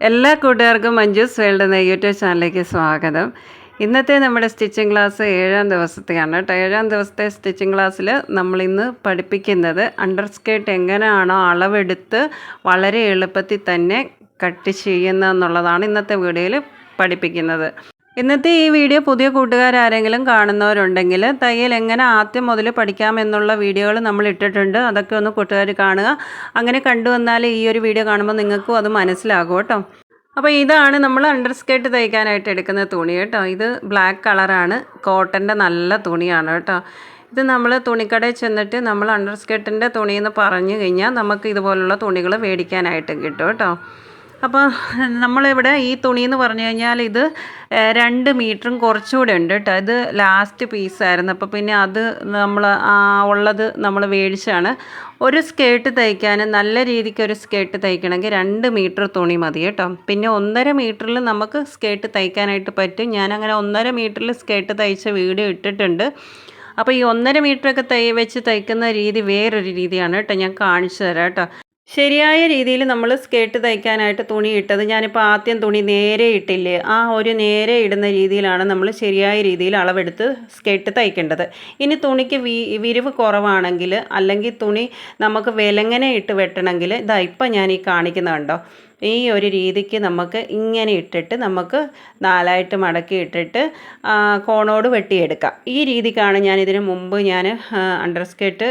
എല്ലാ കൂട്ടുകാർക്കും മഞ്ജൂസ് വേൾഡ് എന്ന യൂട്യൂബ് ചാനലിലേക്ക് സ്വാഗതം. ഇന്നത്തെ നമ്മുടെ സ്റ്റിച്ചിങ് ക്ലാസ് ഏഴാം ദിവസത്തെയാണ് കേട്ടോ. ഏഴാം ദിവസത്തെ സ്റ്റിച്ചിങ് ക്ലാസ്സിൽ നമ്മളിന്ന് പഠിപ്പിക്കുന്നത് അണ്ടർ സ്കേർട്ട് എങ്ങനെയാണോ അളവെടുത്ത് വളരെ എളുപ്പത്തിൽ തന്നെ കട്ട് ചെയ്യുന്നതെന്നുള്ളതാണ് ഇന്നത്തെ വീഡിയോയിൽ പഠിപ്പിക്കുന്നത്. ഇന്നത്തെ ഈ വീഡിയോ പുതിയ കൂട്ടുകാരാരെങ്കിലും കാണുന്നവരുണ്ടെങ്കിൽ തയ്യൽ എങ്ങനെ ആദ്യം മുതൽ പഠിക്കാമെന്നുള്ള വീഡിയോകൾ നമ്മൾ ഇട്ടിട്ടുണ്ട്. അതൊക്കെ ഒന്ന് കൂട്ടുകാർ കാണുക. അങ്ങനെ കണ്ടുവന്നാൽ ഈ ഒരു വീഡിയോ കാണുമ്പോൾ നിങ്ങൾക്കും അത് മനസ്സിലാകും കേട്ടോ. അപ്പോൾ ഇതാണ് നമ്മൾ അണ്ടർ സ്കേർട്ട് തയ്ക്കാനായിട്ട് എടുക്കുന്ന തുണി കേട്ടോ. ഇത് ബ്ലാക്ക് കളറാണ്. കോട്ടന്റെ നല്ല തുണിയാണ് കേട്ടോ. ഇത് നമ്മൾ തുണിക്കടയിൽ ചെന്നിട്ട് നമ്മൾ അണ്ടർ സ്കേർട്ടിന്റെ തുണിയെന്ന് പറഞ്ഞു കഴിഞ്ഞാൽ നമുക്ക് ഇതുപോലുള്ള തുണികൾ മേടിക്കാനായിട്ട് കിട്ടും കേട്ടോ. അപ്പോൾ നമ്മളിവിടെ ഈ തുണി എന്ന് പറഞ്ഞു കഴിഞ്ഞാൽ ഇത് രണ്ട് മീറ്ററും കുറച്ചുകൂടെ ഉണ്ട് കേട്ടോ. ഇത് ലാസ്റ്റ് പീസായിരുന്നു അപ്പോൾ പിന്നെ അത് നമ്മൾ ഉള്ളത് നമ്മൾ മേടിച്ചാണ്. ഒരു സ്കേർട്ട് തയ്ക്കാൻ നല്ല രീതിക്ക് ഒരു സ്കേർട്ട് തയ്ക്കണമെങ്കിൽ രണ്ട് മീറ്റർ തുണി മതി കേട്ടോ. പിന്നെ ഒന്നര മീറ്ററിൽ നമുക്ക് സ്കേർട്ട് തയ്ക്കാനായിട്ട് പറ്റും. ഞാനങ്ങനെ ഒന്നര മീറ്ററിൽ സ്കേർട്ട് തയ്ച്ച വീഡിയോ ഇട്ടിട്ടുണ്ട്. അപ്പോൾ ഈ ഒന്നര മീറ്ററൊക്കെ തൈ വെച്ച് തയ്ക്കുന്ന രീതി വേറൊരു രീതിയാണ് കേട്ടോ. ഞാൻ കാണിച്ചു തരാം കേട്ടോ. ശരിയായ രീതിയിൽ നമ്മൾ സ്കേർട്ട് തയ്ക്കാനായിട്ട് തുണി ഇട്ടത് ഞാനിപ്പോൾ ആദ്യം തുണി നേരെ ഇട്ടില്ലേ ആ ഒരു നേരെ ഇടുന്ന രീതിയിലാണ് നമ്മൾ ശരിയായ രീതിയിൽ അളവെടുത്ത് സ്കേർട്ട് തയ്ക്കേണ്ടത്. ഇനി തുണിക്ക് വി വിരിവ് കുറവാണെങ്കിൽ അല്ലെങ്കിൽ തുണി നമുക്ക് വിലങ്ങനെ ഇട്ട് വെട്ടണമെങ്കിൽ ഇതാ ഇപ്പം ഞാൻ ഈ കാണിക്കുന്നത് കണ്ടോ ഈ ഒരു രീതിക്ക് നമുക്ക് ഇങ്ങനെ ഇട്ടിട്ട് നമുക്ക് നാലായിട്ട് മടക്കി ഇട്ടിട്ട് കോണോട് വെട്ടിയെടുക്കാം. ഈ രീതിക്കാണ് ഞാൻ ഇതിന് മുമ്പ് ഞാൻ അണ്ടർ സ്കേർട്ട്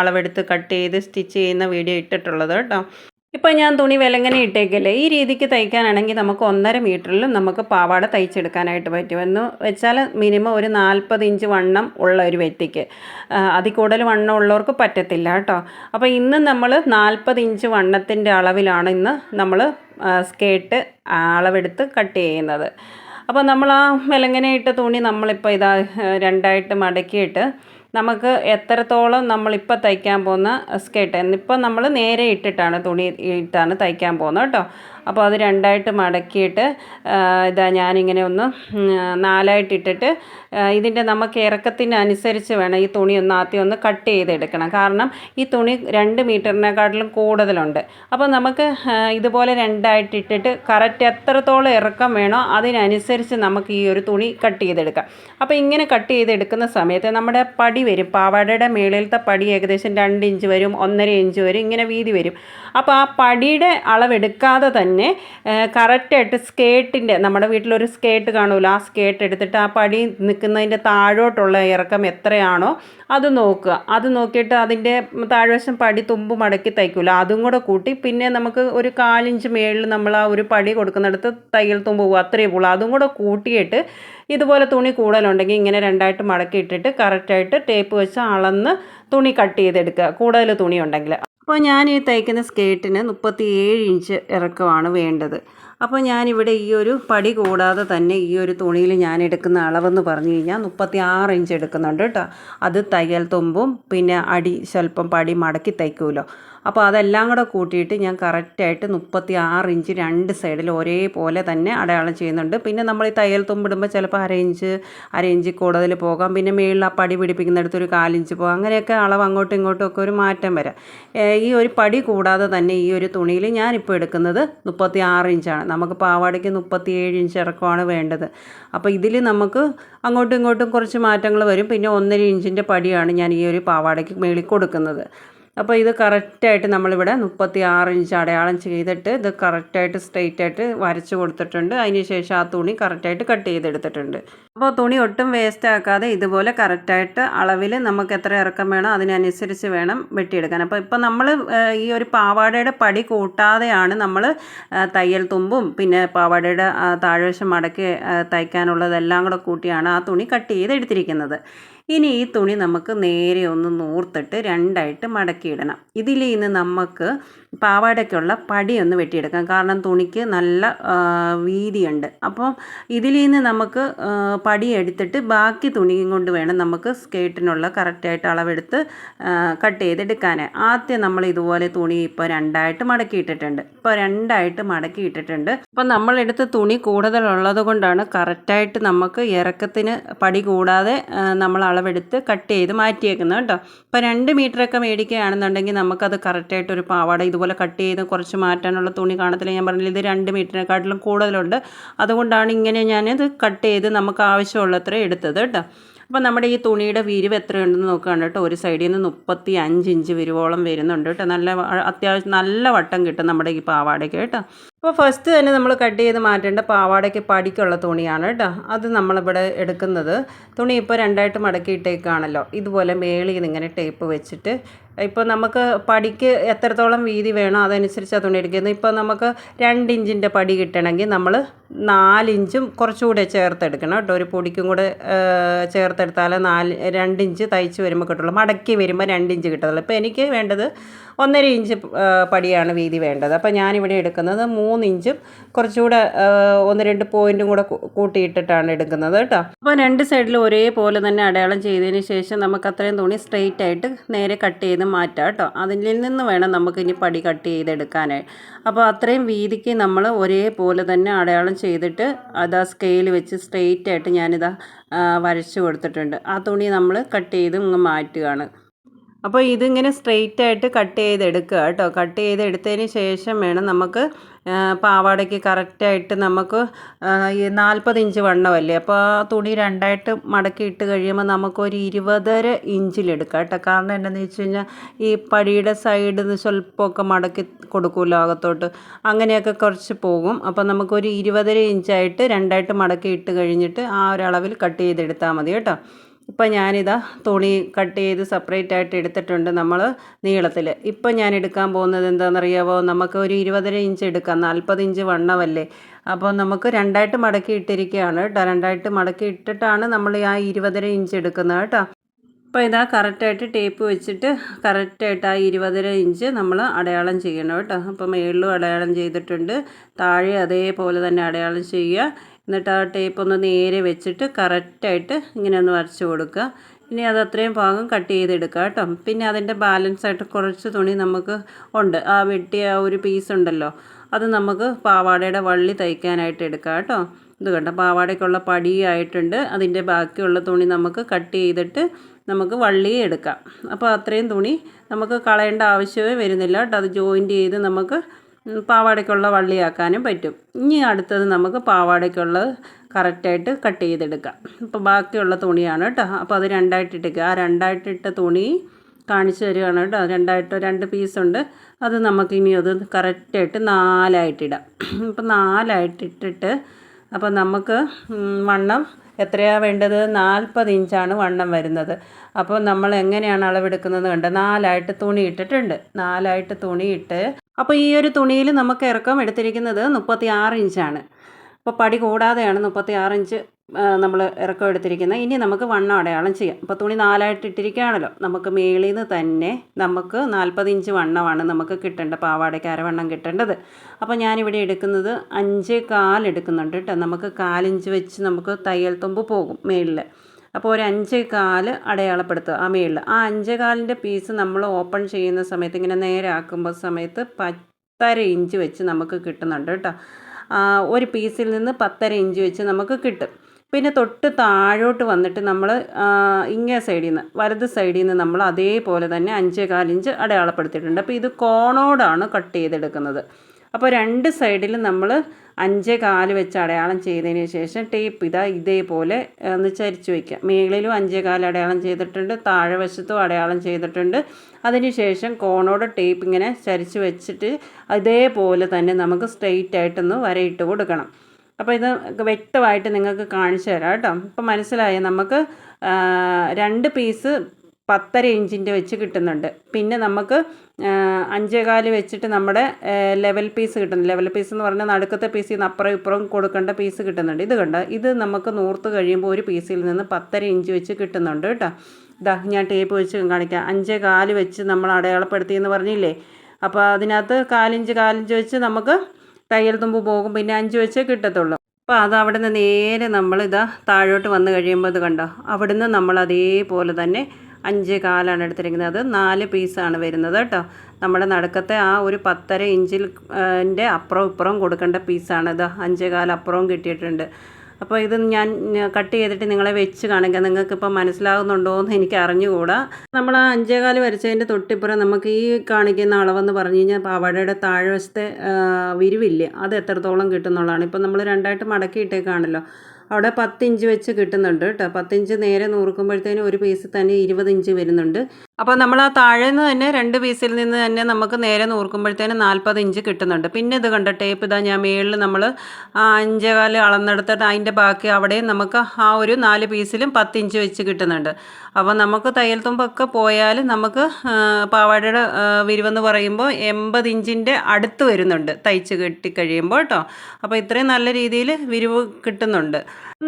അളവെടുത്ത് കട്ട് ചെയ്ത് സ്റ്റിച്ച് ചെയ്യുന്ന വീഡിയോ ഇട്ടിട്ടുള്ളത് കേട്ടോ. ഇപ്പോൾ ഞാൻ തുണി വിലങ്ങനെ ഇട്ടേക്കല്ലേ. ഈ രീതിക്ക് തയ്ക്കാനാണെങ്കിൽ നമുക്ക് ഒന്നര മീറ്ററിലും നമുക്ക് പാവാട തയ്ച്ചെടുക്കാനായിട്ട് പറ്റും. എന്ന് വെച്ചാൽ മിനിമം ഒരു നാൽപ്പത് ഇഞ്ച് വണ്ണം ഉള്ള ഒരു വ്യക്തിക്ക്. അതിൽ കൂടുതൽ വണ്ണം ഉള്ളവർക്ക് പറ്റത്തില്ല കേട്ടോ. അപ്പോൾ ഇന്ന് നമ്മൾ നാൽപ്പത് ഇഞ്ച് വണ്ണത്തിന്റെ അളവിലാണ് ഇന്ന് നമ്മൾ സ്കേർട്ട് അളവെടുത്ത് കട്ട് ചെയ്യുന്നത്. അപ്പോൾ നമ്മൾ ആ വിലങ്ങനെ ഇട്ട തുണി നമ്മളിപ്പോൾ ഇതാ രണ്ടായിട്ട് മടക്കിയിട്ട് നമുക്ക് എത്രത്തോളം നമ്മളിപ്പോൾ തയ്ക്കാൻ പോകുന്ന സ്കേർട്ട് ഇന്നിപ്പോൾ നമ്മൾ നേരെ ഇട്ടിട്ടാണ് തുണി ഇട്ടാണ് തയ്ക്കാൻ പോകുന്നത് കേട്ടോ. അപ്പോൾ അത് രണ്ടായിട്ട് മടക്കിയിട്ട് ഇതാ ഞാനിങ്ങനെ ഒന്ന് നാലായിട്ടിട്ടിട്ട് ഇതിന്റെ നമുക്ക് ഇറക്കത്തിനനുസരിച്ച് വേണം ഈ തുണി ഒന്ന് ആദ്യം ഒന്ന് കട്ട് ചെയ്തെടുക്കണം. കാരണം ഈ തുണി രണ്ട് മീറ്ററിനെക്കാട്ടിലും കൂടുതലുണ്ട്. അപ്പോൾ നമുക്ക് ഇതുപോലെ രണ്ടായിട്ട് ഇട്ടിട്ട് കറക്റ്റ് എത്രത്തോളം ഇറക്കം വേണോ അതിനനുസരിച്ച് നമുക്ക് ഈ ഒരു തുണി കട്ട് ചെയ്തെടുക്കാം. അപ്പോൾ ഇങ്ങനെ കട്ട് ചെയ്തെടുക്കുന്ന സമയത്ത് നമ്മുടെ പടി വരും. പാവാടയുടെ മേളിലത്തെ പടി ഏകദേശം രണ്ട് ഇഞ്ച് വരും ഒന്നര ഇഞ്ച് വരും ഇങ്ങനെ വീതി വരും. അപ്പോൾ ആ പടിയുടെ അളവെടുക്കാതെ തന്നെ കറക്റ്റായിട്ട് സ്കേട്ടിന്റെ നമ്മുടെ വീട്ടിലൊരു സ്കേട്ട് കാണുമല്ലോ ആ സ്കേട്ട് എടുത്തിട്ട് ആ പടി നിൽക്കുന്നതിന്റെ താഴോട്ടുള്ള ഇറക്കം എത്രയാണോ അത് നോക്കുക. അത് നോക്കിയിട്ട് അതിന്റെ താഴ്വശം പടി തുമ്പ് മടക്കി തയ്ക്കില്ല അതും കൂടെ കൂട്ടി പിന്നെ നമുക്ക് ഒരു കാലിഞ്ച് മേളിൽ നമ്മൾ ആ ഒരു പടി കൊടുക്കുന്നിടത്ത് തയ്യൽ തുമ്പ് പോകും അത്രയേ പോകുള്ളൂ അതും കൂടെ കൂട്ടിയിട്ട് ഇതുപോലെ തുണി കൂടുതലുണ്ടെങ്കിൽ ഇങ്ങനെ രണ്ടായിട്ട് മടക്കി ഇട്ടിട്ട് കറക്റ്റായിട്ട് ടേപ്പ് വെച്ച് അളന്ന് തുണി കട്ട് ചെയ്തെടുക്കുക. കൂടുതൽ തുണി ഉണ്ടെങ്കിൽ. അപ്പോൾ ഞാൻ ഈ തയ്ക്കുന്ന സ്കേർട്ടിന് മുപ്പത്തി ഏഴ് ഇഞ്ച് ഇറക്കമാണ് വേണ്ടത്. അപ്പോൾ ഞാനിവിടെ ഈ ഒരു പടി കൂടാതെ തന്നെ ഈ ഒരു തുണിയിൽ ഞാൻ എടുക്കുന്ന അളവെന്ന് പറഞ്ഞു കഴിഞ്ഞാൽ മുപ്പത്തി ആറ് ഇഞ്ച് എടുക്കുന്നുണ്ട് കേട്ടോ. അത് തയ്യൽ തുമ്പും പിന്നെ അടി സ്വല്പം പടി മടക്കി തയ്ക്കുമല്ലോ അപ്പോൾ അതെല്ലാം കൂടെ കൂട്ടിയിട്ട് ഞാൻ കറക്റ്റായിട്ട് മുപ്പത്തി ആറ് ഇഞ്ച് രണ്ട് സൈഡിൽ ഒരേപോലെ തന്നെ അടയാളം ചെയ്യുന്നുണ്ട്. പിന്നെ നമ്മൾ ഈ തയ്യൽ തുമ്പിടുമ്പോൾ ചിലപ്പോൾ അര ഇഞ്ച് അര ഇഞ്ച് കൂടുതൽ പോകാം. പിന്നെ മേളിൽ ആ പടി പിടിപ്പിക്കുന്നിടത്ത് ഒരു കാലിഞ്ച് പോകാം. അങ്ങനെയൊക്കെ അളവ് അങ്ങോട്ടും ഇങ്ങോട്ടും ഒക്കെ ഒരു മാറ്റം വരാം. ഈ ഒരു പടി കൂടാതെ തന്നെ ഈ ഒരു തുണിയിൽ ഞാനിപ്പോൾ എടുക്കുന്നത് മുപ്പത്തി ആറ് ഇഞ്ചാണ്. നമുക്ക് പാവാടയ്ക്ക് മുപ്പത്തി ഏഴ് ഇഞ്ച് ഇറക്കമാണ് വേണ്ടത്. അപ്പോൾ ഇതിൽ നമുക്ക് അങ്ങോട്ടും ഇങ്ങോട്ടും കുറച്ച് മാറ്റങ്ങൾ വരും. പിന്നെ ഒന്നര ഇഞ്ചിന്റെ പടിയാണ് ഞാൻ ഈ ഒരു പാവാടയ്ക്ക് മേളിൽ കൊടുക്കുന്നത്. അപ്പോൾ ഇത് കറക്റ്റായിട്ട് നമ്മളിവിടെ മുപ്പത്തി ആറ് ഇഞ്ച് അടയാളം ചെയ്തിട്ട് ഇത് കറക്റ്റായിട്ട് സ്ട്രെയിറ്റ് ആയിട്ട് വരച്ച് കൊടുത്തിട്ടുണ്ട്. അതിന് ശേഷം ആ തുണി കറക്റ്റായിട്ട് കട്ട് ചെയ്തെടുത്തിട്ടുണ്ട്. അപ്പോൾ തുണി ഒട്ടും വേസ്റ്റ് ആക്കാതെ ഇതുപോലെ കറക്റ്റായിട്ട് അളവിൽ നമുക്ക് എത്ര ഇറക്കം വേണോ അതിനനുസരിച്ച് വേണം വെട്ടിയെടുക്കാൻ. അപ്പോൾ ഇപ്പോൾ നമ്മൾ ഈ ഒരു പാവാടയുടെ പടി കൂട്ടാതെയാണ് നമ്മൾ തയ്യൽ തുമ്പും പിന്നെ പാവാടയുടെ താഴ്വശം മടക്കി തയ്ക്കാനുള്ളതെല്ലാം കൂടെ കൂട്ടിയാണ് ആ തുണി കട്ട് ചെയ്ത് എടുത്തിരിക്കുന്നത് ഇനി ഈ തുണി നമുക്ക് നേരെ ഒന്ന് നൂർത്തിട്ട് രണ്ടായിട്ട് മടക്കിയിടണം. ഇതിൽ ഇന്ന് നമുക്ക് പാവാടയ്ക്കുള്ള പടി ഒന്ന് വെട്ടിയെടുക്കാം. കാരണം തുണിക്ക് നല്ല വീതിയുണ്ട്. അപ്പം ഇതിൽ നിന്ന് നമുക്ക് പടി എടുത്തിട്ട് ബാക്കി തുണിയും കൊണ്ട് വേണം നമുക്ക് സ്കേർട്ടിനുള്ള കറക്റ്റായിട്ട് അളവെടുത്ത് കട്ട് ചെയ്തെടുക്കാൻ ആദ്യം നമ്മൾ ഇതുപോലെ തുണി ഇപ്പോൾ രണ്ടായിട്ട് മടക്കിയിട്ടിട്ടുണ്ട്. ഇപ്പോൾ രണ്ടായിട്ട് മടക്കിയിട്ടിട്ടുണ്ട്. അപ്പോൾ നമ്മളെടുത്ത് തുണി കൂടുതലുള്ളത് കൊണ്ടാണ് കറക്റ്റായിട്ട് നമുക്ക് ഇറക്കത്തിന് പടി കൂടാതെ ആ, നമ്മൾ അളവെടുത്ത് കട്ട് ചെയ്ത് മാറ്റിയേക്കുന്നത് കേട്ടോ. ഇപ്പോൾ രണ്ട് മീറ്ററൊക്കെ മേടിക്കുകയാണെന്നുണ്ടെങ്കിൽ നമുക്കത് കറക്റ്റായിട്ട് ഒരു പാവാട ഇതുപോലെ കട്ട് ചെയ്ത് കുറച്ച് മാറ്റാനുള്ള തുണി കാണത്തില്ല. ഞാൻ പറഞ്ഞില്ല ഇത് രണ്ട് മീറ്ററിനെക്കാട്ടിലും കൂടുതലുണ്ട്. അതുകൊണ്ടാണ് ഇങ്ങനെ ഞാനിത് കട്ട് ചെയ്ത് നമുക്ക് ആവശ്യമുള്ളത്ര എടുത്തത് കേട്ടോ. അപ്പോൾ നമ്മുടെ ഈ തുണിയുടെ വിരിവ് എത്രയുണ്ടെന്ന് നോക്കുകയാണ് കേട്ടോ. ഒരു സൈഡിൽ നിന്ന് മുപ്പത്തി അഞ്ച് ഇഞ്ച് വിരിവോളം വരുന്നുണ്ട് കേട്ടോ. നല്ല അത്യാവശ്യം നല്ല വട്ടം കിട്ടും നമ്മുടെ ഈ പാവാടയ്ക്ക് കേട്ടോ. അപ്പോൾ ഫസ്റ്റ് തന്നെ നമ്മൾ കട്ട് ചെയ്ത് മാറ്റേണ്ട പാവാടയ്ക്ക് പടിക്കുള്ള തുണിയാണ് കേട്ടോ. അത് നമ്മളിവിടെ എടുക്കുന്നത്. തുണി ഇപ്പോൾ രണ്ടായിട്ട് മടക്കിയിട്ടേക്കാണല്ലോ ഇതുപോലെ മേളിൽ നിന്ന് ഇങ്ങനെ ടേപ്പ് വെച്ചിട്ട് ഇപ്പോൾ നമുക്ക് പടിക്ക് എത്രത്തോളം വീതി വേണോ അതനുസരിച്ച് തുണി എടുക്കുന്നത്. ഇപ്പോൾ നമുക്ക് രണ്ട് ഇഞ്ചിന്റെ പടി കിട്ടണമെങ്കിൽ നമ്മൾ നാലിഞ്ചും കുറച്ചുകൂടെ ചേർത്തെടുക്കണം കേട്ടോ. ഒരു പൊടിക്കും കൂടെ ചേർത്തെടുത്താൽ നാല് രണ്ടിഞ്ച് തയ്ച്ച് വരുമ്പോൾ കിട്ടുള്ളൂ. മടക്കി വരുമ്പോൾ രണ്ടിഞ്ച് കിട്ടത്തുള്ളൂ. ഇപ്പോൾ എനിക്ക് വേണ്ടത് ഒന്നര ഇഞ്ച് പടിയാണ് വീതി വേണ്ടത്. അപ്പോൾ ഞാനിവിടെ എടുക്കുന്നത് മൂന്ന് ഇഞ്ചും കുറച്ചുകൂടെ ഒന്ന് രണ്ട് പോയിന്റും കൂടെ കൂട്ടിയിട്ടിട്ടാണ് എടുക്കുന്നത് കേട്ടോ. അപ്പോൾ രണ്ട് സൈഡിലും ഒരേപോലെ തന്നെ അടയാളം ചെയ്തതിന് ശേഷം നമുക്ക് അത്രയും തുണി സ്ട്രെയിറ്റ് ആയിട്ട് നേരെ കട്ട് ചെയ്ത് മാറ്റാം കേട്ടോ. അതിൽ നിന്ന് വേണം നമുക്ക് ഇനി പടി കട്ട് ചെയ്തെടുക്കാനായി. അപ്പോൾ അത്രയും വീതിക്ക് നമ്മൾ ഒരേപോലെ തന്നെ അടയാളം ചെയ്തിട്ട് അത് ആ സ്കെയിൽ വെച്ച് സ്ട്രെയിറ്റ് ആയിട്ട് ഞാനിതാ വരച്ചു കൊടുത്തിട്ടുണ്ട്. ആ തുണി നമ്മൾ കട്ട് ചെയ്ത് ഇങ്ങ് മാറ്റുകയാണ്. അപ്പോൾ ഇതിങ്ങനെ സ്ട്രെയിറ്റ് ആയിട്ട് കട്ട് ചെയ്തെടുക്കുക കേട്ടോ. കട്ട് ചെയ്തെടുത്തതിന് ശേഷം വേണം നമുക്ക് പാവാടയ്ക്ക് കറക്റ്റായിട്ട് നമുക്ക് ഈ നാൽപ്പത് ഇഞ്ച് വണ്ണമല്ലേ? അപ്പോൾ ആ തുണി രണ്ടായിട്ട് മടക്കി ഇട്ട് കഴിയുമ്പോൾ നമുക്കൊരു ഇരുപതര ഇഞ്ചിലെടുക്കാം കേട്ടോ. കാരണം എന്താണെന്ന് വെച്ച് കഴിഞ്ഞാൽ ഈ പടിയുടെ സൈഡിൽ നിന്ന് സ്വല്പമൊക്കെ മടക്കി കൊടുക്കുമല്ലോ അകത്തോട്ട്. അങ്ങനെയൊക്കെ കുറച്ച് പോകും. അപ്പോൾ നമുക്കൊരു ഇരുപതര ഇഞ്ചായിട്ട് രണ്ടായിട്ട് മടക്കി ഇട്ട് കഴിഞ്ഞിട്ട് ആ ഒരളവിൽ കട്ട് ചെയ്തെടുത്താൽ മതി കേട്ടോ. ഇപ്പം ഞാനിതാ തുണി കട്ട് ചെയ്ത് സെപ്പറേറ്റ് ആയിട്ട് എടുത്തിട്ടുണ്ട് നമ്മൾ നീളത്തിൽ ഇപ്പം ഞാൻ എടുക്കാൻ പോകുന്നത് എന്താണെന്നറിയാവോ? നമുക്ക് ഒരു ഇരുപതര ഇഞ്ച് എടുക്കാം. നാൽപ്പത് ഇഞ്ച് വണ്ണമല്ലേ? അപ്പോൾ നമുക്ക് രണ്ടായിട്ട് മടക്കി ഇട്ടിരിക്കുകയാണ് കേട്ടോ. രണ്ടായിട്ട് മടക്കി ഇട്ടിട്ടാണ് നമ്മൾ ആ ഇരുപതര ഇഞ്ച് എടുക്കുന്നത് കേട്ടോ. അപ്പോൾ ഇതാ കറക്റ്റായിട്ട് ടേപ്പ് വെച്ചിട്ട് കറക്റ്റായിട്ട് ആ ഇരുപതര ഇഞ്ച് നമ്മൾ അടയാളം ചെയ്യണം കേട്ടോ. അപ്പം മേളിലും അടയാളം ചെയ്തിട്ടുണ്ട്. താഴെ അതേപോലെ തന്നെ അടയാളം ചെയ്യുക. എന്നിട്ട് ആ ടേപ്പ് ഒന്ന് നേരെ വെച്ചിട്ട് കറക്റ്റായിട്ട് ഇങ്ങനെ ഒന്ന് വരച്ച് കൊടുക്കുക. ഇനി അത് അത്രയും ഭാഗം കട്ട് ചെയ്തെടുക്കുക കേട്ടോ. പിന്നെ അതിന്റെ ബാലൻസ് ആയിട്ട് കുറച്ച് തുണി നമുക്ക് ഉണ്ട്. ആ വെട്ടിയ ആ ഒരു പീസ് ഉണ്ടല്ലോ അത് നമുക്ക് പാവാടയുടെ വള്ളി തയ്ക്കാനായിട്ട് എടുക്കാം കേട്ടോ. ഇത് കണ്ടോ? പാവാടയ്ക്കുള്ള പടിയായിട്ടുണ്ട് അതിന്റെ ബാക്കിയുള്ള തുണി നമുക്ക് കട്ട് ചെയ്തിട്ട് നമുക്ക് വള്ളി എടുക്കാം. അപ്പോൾ അത്രയും തുണി നമുക്ക് കളയേണ്ട ആവശ്യമേ വരുന്നില്ല കേട്ടോ. അത് ജോയിന്റ് ചെയ്ത് നമുക്ക് പാവാടയ്ക്കുള്ള വള്ളിയാക്കാനും പറ്റും. ഇനി അടുത്തത് നമുക്ക് പാവാടയ്ക്കുള്ളത് കറക്റ്റായിട്ട് കട്ട് ചെയ്തെടുക്കാം. അപ്പോൾ ബാക്കിയുള്ള തുണിയാണ് കേട്ടോ അപ്പോൾ അത് രണ്ടായിട്ട് ഇട്ടേക്കുക ആ രണ്ടായിട്ടിട്ട തുണി കാണിച്ചു തരികയാണ് കേട്ടോ രണ്ടായിട്ട് രണ്ട് പീസുണ്ട് അത് നമുക്കിനി അത് കറക്റ്റായിട്ട് നാലായിട്ടിടാം അപ്പോൾ നാലായിട്ടിട്ടിട്ട് അപ്പോൾ നമുക്ക് വണ്ണം എത്രയാണ് വേണ്ടത്? നാൽപ്പത് ഇഞ്ചാണ് വണ്ണം വരുന്നത്. അപ്പോൾ നമ്മൾ എങ്ങനെയാണ് അളവെടുക്കുന്നത് കണ്ട്? നാലായിട്ട് തുണി ഇട്ടിട്ടുണ്ട്. നാലായിട്ട് തുണി ഇട്ട് അപ്പോൾ ഈ ഒരു തുണിയിൽ നമുക്ക് ഇറക്കം എടുത്തിരിക്കുന്നത് മുപ്പത്തി ആറ് ഇഞ്ചാണ്. അപ്പോൾ പടി കൂടാതെയാണ് മുപ്പത്തി ആറ് ഇഞ്ച് നമ്മൾ ഇറക്കം എടുത്തിരിക്കുന്നത്. ഇനി നമുക്ക് വണ്ണം അടയാളം ചെയ്യാം. അപ്പോൾ തുണി നാലായിട്ട് ഇട്ടിരിക്കുകയാണല്ലോ. നമുക്ക് മേളിൽ നിന്ന് തന്നെ നമുക്ക് നാൽപ്പത് ഇഞ്ച് വണ്ണമാണ് നമുക്ക് കിട്ടേണ്ട പാവാടയ്ക്ക് അരവണ്ണം കിട്ടേണ്ടത്. അപ്പോൾ ഞാനിവിടെ എടുക്കുന്നത് അഞ്ച് കാൽ എടുക്കുന്നുണ്ട് കേട്ടോ. നമുക്ക് കാലിഞ്ച് വെച്ച് നമുക്ക് തയ്യൽ തുമ്പ് പോകും മേളിൽ അപ്പോൾ ഒരു അഞ്ച് കാൽ അടയാളപ്പെടുത്തുക ആ മേളിൽ ആ അഞ്ച് കാലിന്റെ പീസ് നമ്മൾ ഓപ്പൺ ചെയ്യുന്ന സമയത്ത് ഇങ്ങനെ നേരെ ആക്കുമ്പോൾ സമയത്ത് പത്തര ഇഞ്ച് വെച്ച് നമുക്ക് കിട്ടുന്നുണ്ട് കേട്ടോ. ഒരു പീസിൽ നിന്ന് പത്തര ഇഞ്ച് വെച്ച് നമുക്ക് കിട്ടും. പിന്നെ തൊട്ട് താഴോട്ട് വന്നിട്ട് നമ്മൾ ഇങ്ങേ സൈഡിൽ നിന്ന് വലത് സൈഡിൽ നിന്ന് നമ്മൾ അതേപോലെ തന്നെ അഞ്ച് കാലിഞ്ച് അടയാളപ്പെടുത്തിയിട്ടുണ്ട്. അപ്പോൾ ഇത് കോണോടാണ് കട്ട് ചെയ്തെടുക്കുന്നത്. അപ്പോൾ രണ്ട് സൈഡിലും നമ്മൾ അഞ്ച് കാൽ വെച്ച് അടയാളം ചെയ്തതിന് ശേഷം ടേപ്പ് ഇതാ ഇതേപോലെ ഒന്ന് ചരിച്ച് വയ്ക്കുക മേളിലും അഞ്ച് കാൽ അടയാളം ചെയ്തിട്ടുണ്ട് താഴെ വശത്തും അടയാളം ചെയ്തിട്ടുണ്ട്. അതിന് ശേഷം കോണോട് ടേപ്പ് ഇങ്ങനെ ചരിച്ച് വെച്ചിട്ട് അതേപോലെ തന്നെ നമുക്ക് സ്ട്രെയിറ്റ് ആയിട്ടൊന്ന് വരയിട്ട് കൊടുക്കണം. അപ്പോൾ ഇത് വ്യക്തമായിട്ട് നിങ്ങൾക്ക് കാണിച്ചു തരാം കേട്ടോ. ഇപ്പം മനസ്സിലായ? നമുക്ക് രണ്ട് പീസ് പത്തര ഇഞ്ചിന്റെ വെച്ച് കിട്ടുന്നുണ്ട്. പിന്നെ നമുക്ക് അഞ്ചേകാൽ വെച്ചിട്ട് നമ്മുടെ ലെവൽ പീസ് കിട്ടുന്നു. ലെവൽ പീസ് എന്ന് പറഞ്ഞാൽ നടുക്കത്തെ പീസിൽ നിന്ന് അപ്പുറം ഇപ്പുറം കൊടുക്കേണ്ട പീസ് കിട്ടുന്നുണ്ട്. ഇത് കണ്ട? ഇത് നമുക്ക് നൂർത്ത് കഴിയുമ്പോൾ ഒരു പീസിൽ നിന്ന് പത്തര ഇഞ്ച് വെച്ച് കിട്ടുന്നുണ്ട് കേട്ടോ. ഇതാ ഞാൻ ടേപ്പ് വെച്ച് കാണിക്കാം. അഞ്ചേ കാൽ വെച്ച് നമ്മൾ അടയാളപ്പെടുത്തി എന്ന് പറഞ്ഞില്ലേ? അപ്പോൾ അതിനകത്ത് കാലിഞ്ച് കാലിഞ്ച് വെച്ച് നമുക്ക് തയ്യൽ തുമ്പ് പോകും. പിന്നെ അഞ്ച് വെച്ച് കിട്ടത്തുള്ളൂ. അപ്പോൾ അത് അവിടെ നിന്ന് നേരെ നമ്മളിതാ താഴോട്ട് വന്നു കഴിയുമ്പോൾ ഇത് കണ്ടോ? അവിടുന്ന് നമ്മൾ അതേപോലെ തന്നെ അഞ്ച് കാലാണ് എടുത്തിരിക്കുന്നത്. അത് നാല് പീസാണ് വരുന്നത് കേട്ടോ. നമ്മുടെ നടുക്കത്തെ ആ ഒരു പത്തര ഇഞ്ചിൽ എന്റെ അപ്പുറം ഇപ്പുറം കൊടുക്കേണ്ട പീസാണ് ഇത്. അഞ്ച് കാല അപ്പുറവും കിട്ടിയിട്ടുണ്ട്. അപ്പോൾ ഇത് ഞാൻ കട്ട് ചെയ്തിട്ട് നിങ്ങളെ വെച്ച് കാണിക്കാം. നിങ്ങൾക്ക് ഇപ്പോൾ മനസ്സിലാകുന്നുണ്ടോ എന്ന് എനിക്ക് അറിഞ്ഞുകൂടാ. നമ്മൾ ആ അഞ്ചേകാൽ വരച്ചതിന്റെ തൊട്ടിപ്പുറം നമുക്ക് ഈ കാണിക്കുന്ന അളവെന്ന് പറഞ്ഞു കഴിഞ്ഞാൽ പാവാടയുടെ താഴ്വശത്തെ വിരിവില്ലേ? അത് എത്രത്തോളം കിട്ടുന്നുള്ളതാണ് ഇപ്പം നമ്മൾ രണ്ടായിട്ട് മടക്കിയിട്ടേക്കാണല്ലോ. അവിടെ പത്ത് ഇഞ്ച് വെച്ച് കിട്ടുന്നുണ്ട് കേട്ടോ. പത്തിഞ്ച് നേരെ നൂറുക്കുമ്പോഴത്തേനും ഒരു പീസ് തന്നെ ഇരുപത് ഇഞ്ച് വരുന്നുണ്ട്. അപ്പോൾ നമ്മൾ ആ താഴെ നിന്ന് തന്നെ രണ്ട് പീസിൽ നിന്ന് തന്നെ നമുക്ക് നേരെ നൂർക്കുമ്പോഴത്തേനും നാൽപ്പത് ഇഞ്ച് കിട്ടുന്നുണ്ട്. പിന്നെ ഇത് കണ്ട ടേപ്പ് ഇതാ ഞാൻ മേളിൽ നമ്മൾ അഞ്ചേകാൽ അളന്നെടുത്തിട്ട് അതിന്റെ ബാക്കി അവിടെയും നമുക്ക് ആ ഒരു നാല് പീസിലും പത്ത് ഇഞ്ച് വെച്ച് കിട്ടുന്നുണ്ട്. അപ്പോൾ നമുക്ക് തയ്യൽ തുമ്പൊക്കെ പോയാൽ നമുക്ക് പാവാടയുടെ വിരിവെന്ന് പറയുമ്പോൾ എൺപത് ഇഞ്ചിന്റെ അടുത്ത് വരുന്നുണ്ട് തയ്ച്ച് കെട്ടി കഴിയുമ്പോൾ കേട്ടോ. അപ്പോൾ ഇത്രയും നല്ല രീതിയിൽ വിരിവ് കിട്ടുന്നുണ്ട്.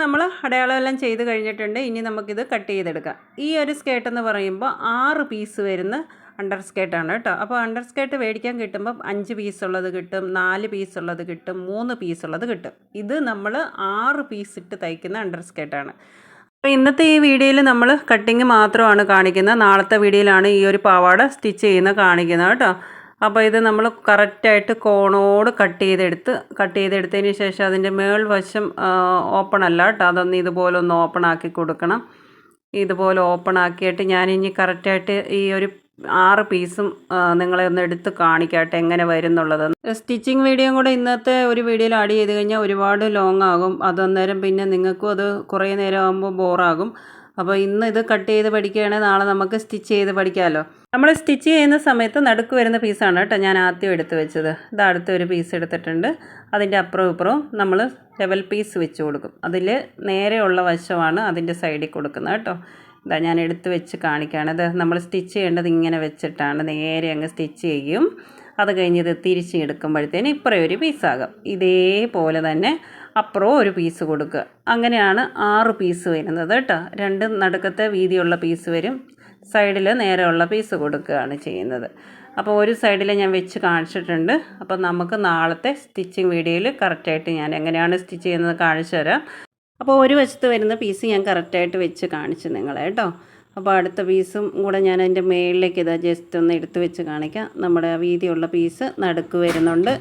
നമ്മൾ അടയാളമെല്ലാം ചെയ്ത് കഴിഞ്ഞിട്ടുണ്ട്. ഇനി നമുക്കിത് കട്ട് ചെയ്തെടുക്കാം. ഈ ഒരു സ്കേർട്ട് എന്ന് പറയുമ്പോൾ ആറ് പീസ് വരുന്ന അണ്ടർ സ്കേർട്ടാണ് കേട്ടോ. അപ്പോൾ അണ്ടർ സ്കേർട്ട് മേടിക്കാൻ കിട്ടുമ്പോൾ അഞ്ച് പീസ് ഉള്ളത് കിട്ടും നാല് പീസ് ഉള്ളത് കിട്ടും മൂന്ന് പീസ് ഉള്ളത് കിട്ടും. ഇത് നമ്മൾ ആറ് പീസ് ഇട്ട് തയ്ക്കുന്ന അണ്ടർ സ്കേർട്ടാണ് അപ്പോൾ ഇന്നത്തെ ഈ വീഡിയോയിൽ നമ്മൾ കട്ടിങ് മാത്രമാണ് കാണിക്കുന്നത്. നാളത്തെ വീഡിയോയിലാണ് ഈ ഒരു പാവാട സ്റ്റിച്ച് ചെയ്യുന്നത് കാണിക്കുന്നത് കേട്ടോ. അപ്പോൾ ഇത് നമ്മൾ കറക്റ്റായിട്ട് കോണോട് കട്ട് ചെയ്തെടുത്ത് കട്ട് ചെയ്തെടുത്തതിന് ശേഷം അതിന്റെ മേൾവശം ഓപ്പൺ അല്ല കേട്ടോ. അതൊന്ന് ഇതുപോലെ ഒന്ന് ഓപ്പൺ ആക്കി കൊടുക്കണം. ഇതുപോലെ ഓപ്പൺ ആക്കിയിട്ട് ഞാൻ ഇനി കറക്റ്റായിട്ട് ഈ ഒരു ആറ് പീസും നിങ്ങളെ ഒന്ന് എടുത്ത് കാണിക്കട്ടെ എങ്ങനെ വരും എന്നുള്ളത് സ്റ്റിച്ചിങ് വീഡിയോയും കൂടെ ഇന്നത്തെ ഒരു വീഡിയോയിൽ ആഡ് ചെയ്ത് കഴിഞ്ഞാൽ ഒരുപാട് ലോങ് ആകും. അതന്നേരം പിന്നെ നിങ്ങൾക്കും അത് കുറേ നേരം ആകുമ്പോൾ ബോറാകും അപ്പോൾ ഇന്ന് ഇത് കട്ട് ചെയ്ത് പഠിക്കുകയാണെങ്കിൽ നാളെ നമുക്ക് സ്റ്റിച്ച് ചെയ്ത് പഠിക്കാമല്ലോ നമ്മൾ സ്റ്റിച്ച് ചെയ്യുന്ന സമയത്ത് നടുക്ക് വരുന്ന പീസാണ് കേട്ടോ ഞാൻ ആദ്യം എടുത്ത് വെച്ചത്. ഇത് അടുത്ത ഒരു പീസ് എടുത്തിട്ടുണ്ട്. അതിന്റെ അപ്പുറവും ഇപ്പുറവും നമ്മൾ ലെവൽ പീസ് വെച്ച് കൊടുക്കും. അതിൽ നേരെയുള്ള വശമാണ് അതിന്റെ സൈഡിൽ കൊടുക്കുന്നത് കേട്ടോ. ഇതാ ഞാൻ എടുത്ത് വെച്ച് കാണിക്കുകയാണ്. ഇത് നമ്മൾ സ്റ്റിച്ച് ചെയ്യേണ്ടത് ഇങ്ങനെ വെച്ചിട്ടാണ്. നേരെ അങ്ങ് സ്റ്റിച്ച് ചെയ്യും. അത് കഴിഞ്ഞ് ഇത് തിരിച്ച് എടുക്കുമ്പോഴത്തേന് ഇപ്പുറം ഒരു പീസാകും ഇതേപോലെ തന്നെ അപ്പുറവും ഒരു പീസ് കൊടുക്കുക. അങ്ങനെയാണ് ആറ് പീസ് വരുന്നത് കേട്ടോ. രണ്ട് നടുക്കത്തെ വീതിയുള്ള പീസ് വരും. സൈഡിൽ നേരെയുള്ള പീസ് കൊടുക്കുകയാണ് ചെയ്യുന്നത്. അപ്പോൾ ഒരു സൈഡിൽ ഞാൻ വെച്ച് കാണിച്ചിട്ടുണ്ട്. അപ്പോൾ നമുക്ക് നാളത്തെ സ്റ്റിച്ചിങ് വീഡിയോയിൽ കറക്റ്റായിട്ട് ഞാൻ എങ്ങനെയാണ് സ്റ്റിച്ച് ചെയ്യുന്നത് കാണിച്ചു തരാം. അപ്പോൾ ഒരു വശത്ത് വരുന്ന പീസ് ഞാൻ കറക്റ്റായിട്ട് വെച്ച് കാണിച്ചു നിങ്ങളെ കേട്ടോ. അപ്പോൾ അടുത്ത പീസും കൂടെ ഞാൻ അതിന്റെ മേളിലേക്ക് ഇതാ ജസ്റ്റ് ഒന്ന് എടുത്ത് വെച്ച് കാണിക്കാം. നമ്മുടെ വീതിയുള്ള പീസ് നടുക്ക് വരുന്നുണ്ട്.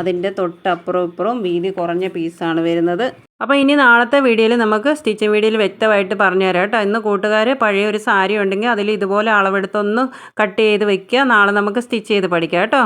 അതിന്റെ തൊട്ടപ്പുറം ഇപ്പുറവും വീതി കുറഞ്ഞ പീസാണ് വരുന്നത്. അപ്പോൾ ഇനി നാളത്തെ വീഡിയോയിൽ നമുക്ക് സ്റ്റിച്ചിങ് വീഡിയോയിൽ വ്യക്തമായിട്ട് പറഞ്ഞു തരാം കേട്ടോ. ഇന്ന് കൂട്ടുകാർ പഴയ ഒരു സാരി ഉണ്ടെങ്കിൽ അതിൽ ഇതുപോലെ അളവെടുത്തൊന്ന് കട്ട് ചെയ്ത് വെക്കുക. നാളെ നമുക്ക് സ്റ്റിച്ച് ചെയ്ത് പഠിക്കാം കേട്ടോ.